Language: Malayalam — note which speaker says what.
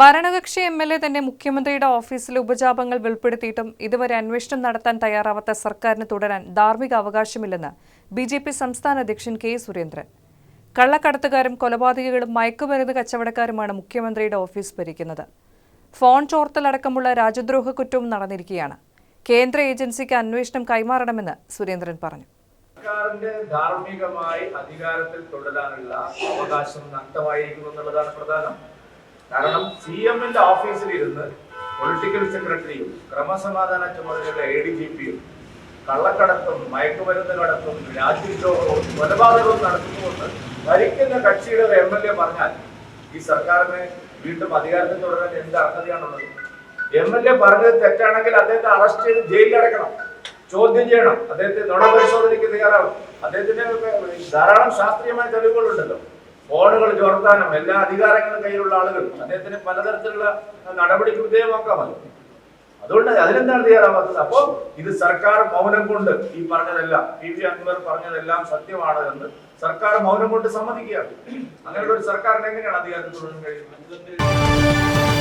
Speaker 1: ഭരണകക്ഷി എം എൽ എ തന്നെ മുഖ്യമന്ത്രിയുടെ ഓഫീസിലെ ഉപജാപങ്ങൾ വെളിപ്പെടുത്തിയിട്ടും ഇതുവരെ അന്വേഷണം നടത്താൻ തയ്യാറാവാത്ത സർക്കാരിന് തുടരാൻ ധാർമ്മിക അവകാശമില്ലെന്ന് ബി ജെ പി സംസ്ഥാന അധ്യക്ഷൻ കെ സുരേന്ദ്രൻ. കള്ളക്കടത്തുകാരും കൊലപാതകികളും മയക്കുമരുന്ന് കച്ചവടക്കാരുമാണ് മുഖ്യമന്ത്രിയുടെ ഓഫീസ് ഭരിക്കുന്നത്. ഫോൺ ചോർത്തലടക്കമുള്ള രാജ്യദ്രോഹ കുറ്റവും നടന്നിരിക്കുകയാണ്. കേന്ദ്ര ഏജൻസിക്ക് അന്വേഷണം കൈമാറണമെന്ന് സുരേന്ദ്രൻ പറഞ്ഞു.
Speaker 2: സർക്കാരിന്റെ ധാർമ്മികമായി അധികാരത്തിൽ തുടരാനുള്ള അവകാശം നഷ്ടമായിരിക്കുന്നു എന്നുള്ളതാണ് പ്രധാനം. കാരണം സി എമ്മിന്റെ ഓഫീസിൽ ഇരുന്ന് പൊളിറ്റിക്കൽ സെക്രട്ടറിയും ക്രമസമാധാന ചുമതലയുള്ള എ ഡി ജി പിയും കള്ളക്കടത്തും മയക്കുമരുന്ന് കടത്തും രാജ്യദ്രോഹവും കൊലപാതകവും നടത്തുന്നുവെന്ന് ഭരിക്കുന്ന കക്ഷിയുടെ എം എൽ എ പറഞ്ഞാൽ ഈ സർക്കാരിനെ വീണ്ടും അധികാരത്തിൽ തുടരാൻ എന്ത് അർഹതയാണുള്ളത്? എം എൽ എ പറഞ്ഞത് തെറ്റാണെങ്കിൽ അദ്ദേഹത്തെ അറസ്റ്റ് ചെയ്ത് ജയിലിൽ അടക്കണം ചോദ്യം ചെയ്യണം. അദ്ദേഹത്തെ നുണ പരിശോധനയ്ക്ക് തയ്യാറാവും അദ്ദേഹത്തിന്റെ ധാരാളം ശാസ്ത്രീയമായ തെളിവുകളുണ്ടല്ലോ. ഫോണുകൾ ചോർത്താനും എല്ലാ അധികാരങ്ങളും കയ്യിലുള്ള ആളുകൾ അദ്ദേഹത്തിന് പലതരത്തിലുള്ള നടപടിക്ക് വിധേയമാക്കാമല്ലോ അതുകൊണ്ട് അതിനെന്താണ് തയ്യാറാവാത്തത്? അപ്പോ ഇത് സർക്കാർ മൗനം കൊണ്ട് ഈ പറഞ്ഞതെല്ലാം പി വി അൻവർ പറഞ്ഞതെല്ലാം സത്യമാണ് എന്ന് സർക്കാർ മൗനം കൊണ്ട് സമ്മതിക്കുകയാണ്. അങ്ങനെയുള്ള ഒരു സർക്കാരിന് എങ്ങനെയാണ് അധികാരത്തിൽ കഴിയുന്നത്?